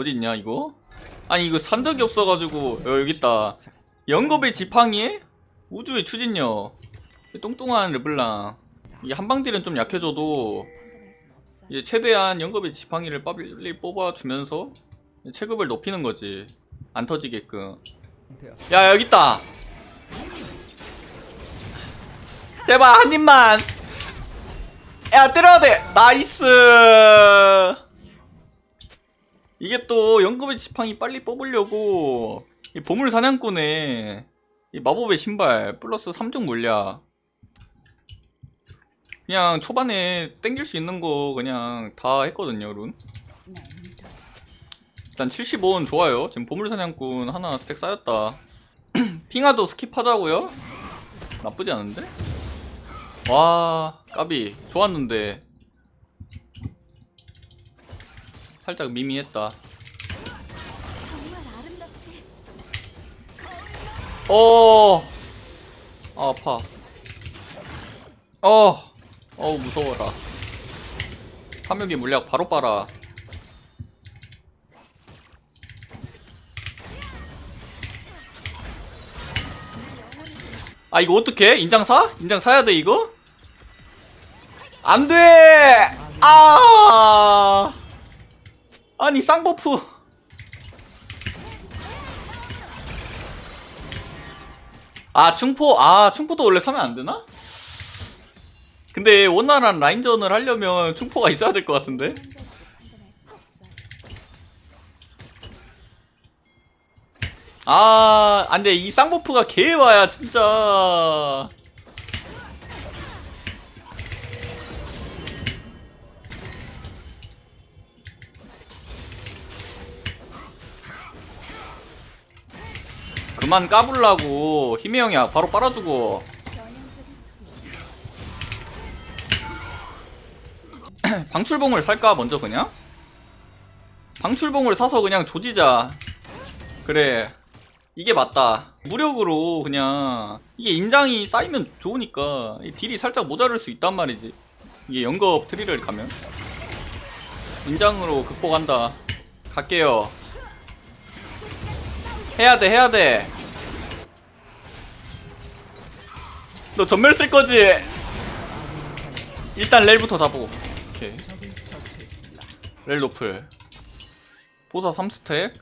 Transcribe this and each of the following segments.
어딨냐 이거? 아니 이거 산 적이 없어가지고 어, 여기 있다. 영겁의 지팡이에? 우주의 추진력 이 뚱뚱한 르블랑. 이 한방딜은 좀 약해져도 이제 최대한 영겁의 지팡이를 빨리 뽑아주면서 체급을 높이는 거지. 안 터지게끔. 야 여기 있다! 제발 한 입만! 야 때려야 돼! 나이스 이게 또 연금의 지팡이 빨리 뽑으려고 이 보물 사냥꾼의 이 마법의 신발 플러스 3종 물약. 그냥 초반에 땡길 수 있는 거 그냥 다 했거든요 룬. 일단 75원 좋아요. 지금 보물 사냥꾼 하나 스택 쌓였다. 핑하도 스킵하자고요? 나쁘지 않은데? 와 까비. 좋았는데 살짝 미미했다. 어 아, 아파 어 어우 무서워라 화력이 물약 바로 빨아 아 이거 어떡해? 인장 사? 인장 사야 돼 이거? 안 돼! 아! 아니 쌍버프 아 충포 아 충포도 원래 사면 안 되나? 근데 원활한 라인전을 하려면 충포가 있어야 될 것 같은데? 아 안돼 이 쌍버프가 개와야 진짜 그만 까불라고. 힘의 형이야 바로 빨아주고. 방출봉을 살까 먼저 그냥? 방출봉을 사서 그냥 조지자. 그래. 이게 맞다. 무력으로 그냥. 이게 인장이 쌓이면 좋으니까 이 딜이 살짝 모자랄 수 있단 말이지. 이게 연겁 트리를 가면. 인장으로 극복한다. 갈게요 해야 돼 해야 돼 너 전멸 쓸 거지? 일단 렐부터 잡고 오케이 렐 노플 보사 3스택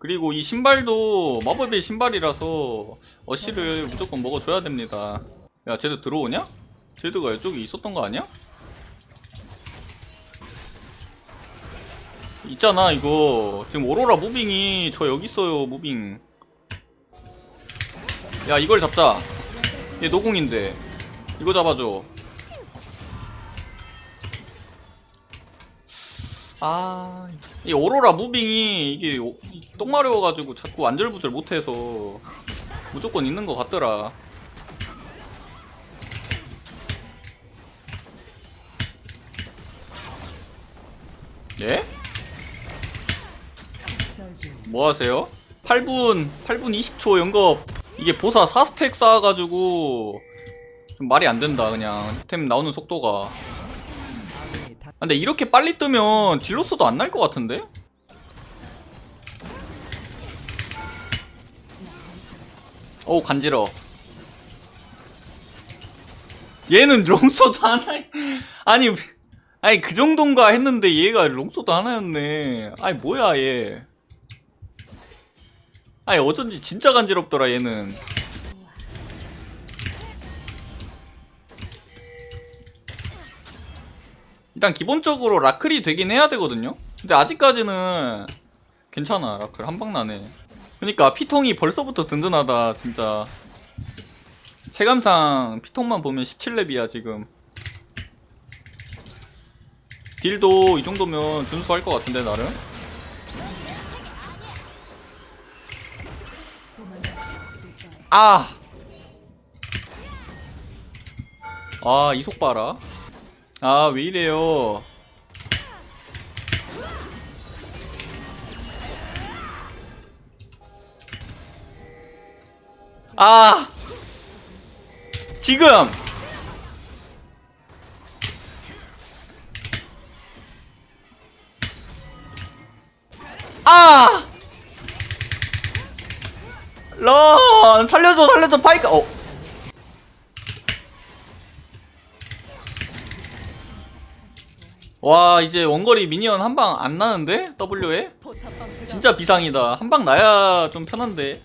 그리고 이 신발도 마법의 신발이라서 어시를 무조건 먹어줘야 됩니다 야 쟤도 들어오냐? 쟤도가 이쪽에 있었던 거 아니야? 있잖아 이거. 지금 오로라 무빙이 저 여기 있어요 무빙. 야 이걸 잡자. 얘 노공인데. 이거 잡아줘. 아, 이 오로라 무빙이 이게 똥마려워가지고 자꾸 안절부절 못해서 무조건 있는 것 같더라. 예? 뭐 하세요? 8분, 8분 20초 연겁. 이게 보사 4스택 쌓아가지고 좀 말이 안 된다, 그냥. 템 나오는 속도가. 아, 근데 이렇게 빨리 뜨면 딜로스도 안 날 것 같은데? 어우 간지러 얘는 롱소드 하나 아니 아니 그 정도인가 했는데 얘가 롱소드 하나였네 아니 뭐야 얘 아니 어쩐지 진짜 간지럽더라 얘는. 일단 기본적으로 라클이 되긴 해야 되거든요? 근데 아직까지는 괜찮아 라클. 한방 나네. 그니까 피통이 벌써부터 든든하다 진짜. 체감상 피통만 보면 17렙이야 지금. 딜도 이 정도면 준수할 것 같은데 나름 아! 아 이속 봐라 아 왜 이래요 아 지금 아! 런! 살려줘, 살려줘, 파이크! 어. 와, 이제 원거리 미니언 한 방 안 나는데? W에? 진짜 비상이다. 한 방 나야 좀 편한데.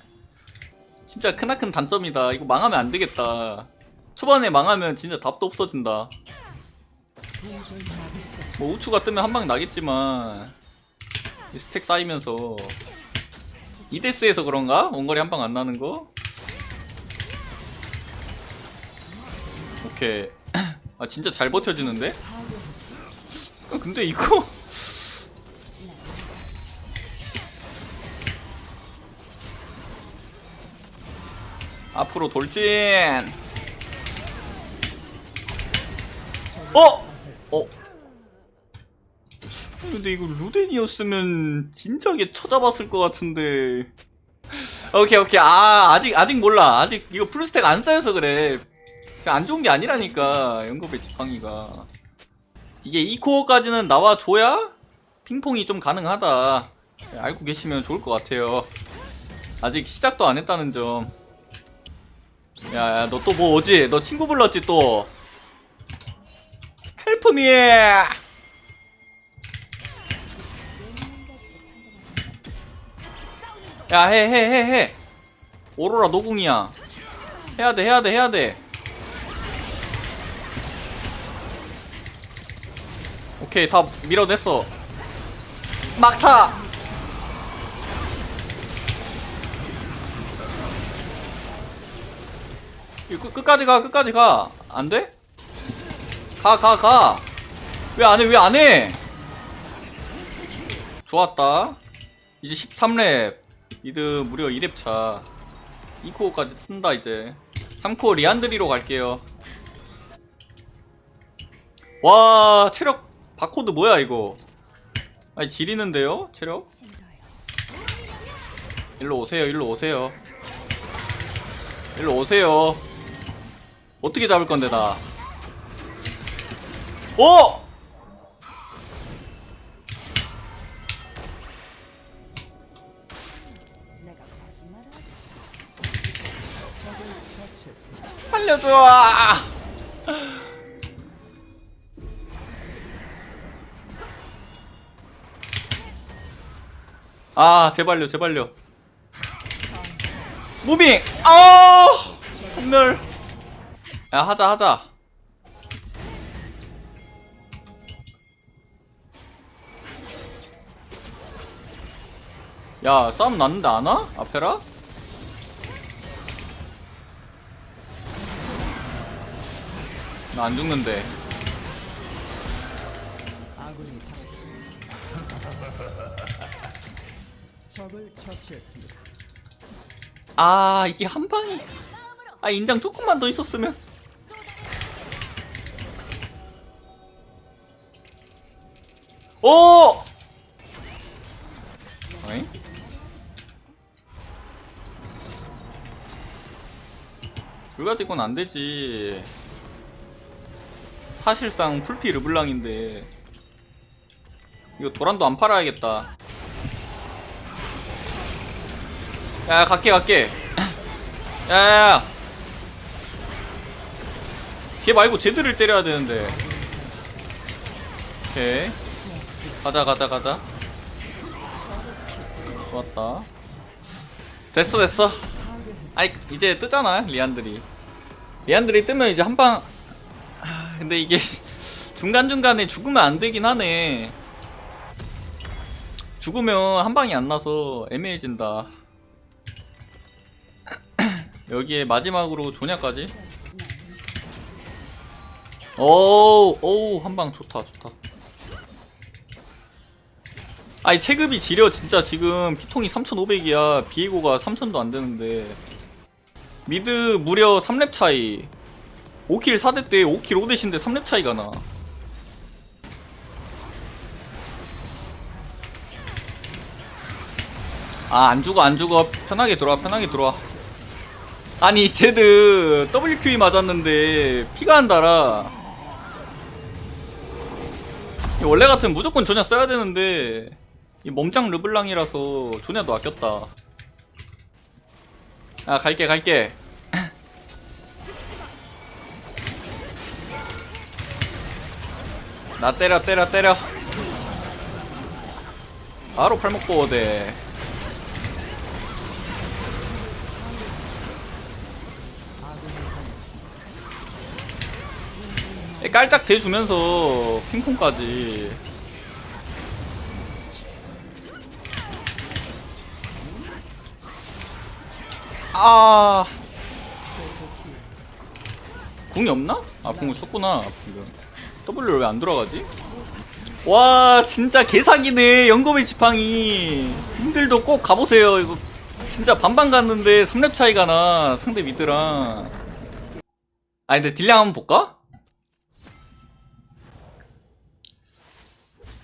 진짜 크나큰 단점이다. 이거 망하면 안 되겠다. 초반에 망하면 진짜 답도 없어진다. 뭐 우추가 뜨면 한 방 나겠지만 이 스택 쌓이면서 이데스에서 그런가? 원거리 한 방 안 나는 거? 오케이 아 진짜 잘 버텨지는데? 아, 근데 이거 앞으로 돌진 어! 어? 근데 이거 루덴이었으면 진작에 쳐잡았을 것 같은데. 오케이 오케이. 아 아직 아직 몰라. 아직 이거 풀스택 안 쌓여서 그래. 안 좋은 게 아니라니까 연겁의 지팡이가. 이게 2코어까지는 나와줘야 핑퐁이 좀 가능하다. 네, 알고 계시면 좋을 것 같아요. 아직 시작도 안 했다는 점. 야야 너 또 뭐 오지? 너 친구 불렀지 또? 헬프미 야 해 해 해 해. 오로라 노궁이야. 해야 돼 해야 돼 해야 돼. 오케이 다 밀어냈어. 막타! 이거 끝, 끝까지 가 끝까지 가. 안 돼? 가 가 가. 왜 안 해 왜 안 해? 좋았다. 이제 13렙 미드 무려 2렙 차. 2코어까지 뜬다 이제. 3코어 리안드리로 갈게요. 와 체력 바코드 뭐야 이거? 아니 지리는데요 체력? 일로 오세요 일로 오세요. 일로 오세요. 어떻게 잡을 건데 나? 오! 살려줘! 아, 제발요, 제발요. 무빙! 아! 선멸. 야, 하자, 하자. 야, 싸움 났는데 안 와? 아페라? 나 안 죽는데. 아, 이게 한 방이. 아, 인장 조금만 더 있었으면. 오! 어잉? 불 가지고는 안 되지. 사실상 풀피 르블랑인데. 이거 도란도 안 팔아야겠다. 야, 갈게, 갈게. 야, 야, 야. 걔 말고 쟤들을 때려야 되는데. 오케이. 가자, 가자, 가자. 좋았다. 됐어, 됐어. 아이, 이제 뜨잖아, 리안들이. 리안들이 뜨면 이제 한 방. 아, 근데 이게 중간중간에 죽으면 안 되긴 하네. 죽으면 한 방이 안 나서 애매해진다. 여기에 마지막으로 조냐까지. 오우, 오우, 한 방 좋다, 좋다. 아니, 체급이 지려, 진짜 지금 피통이 3,500이야. 비에고가 3,000도 안 되는데. 미드 무려 3렙 차이. 5킬 4대 때 5킬 5대신데 3렙 차이가 나. 아, 안 죽어, 안 죽어. 편하게 들어와, 편하게 들어와. 아니, 쟤드 WQE 맞았는데 피가 안 달아. 원래 같으면 무조건 전혀 써야 되는데 이 몸짱 르블랑이라서 조냐도 아꼈다 아 갈게 갈게 나 때려 때려 때려. 바로 팔목 보호대 깔짝 대주면서 핑퐁까지. 아. 궁이 없나? 아 궁을 썼구나 방금 W를 왜안 들어가지? 와 진짜 개사기네 영검의 지팡이 님들도 꼭 가보세요 이거 진짜 반반 갔는데 3렙 차이가 나 상대 미드랑 아 근데 딜량 한번 볼까?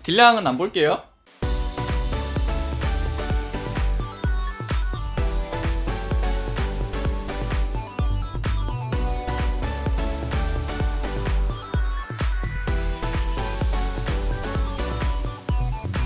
딜량은 안 볼게요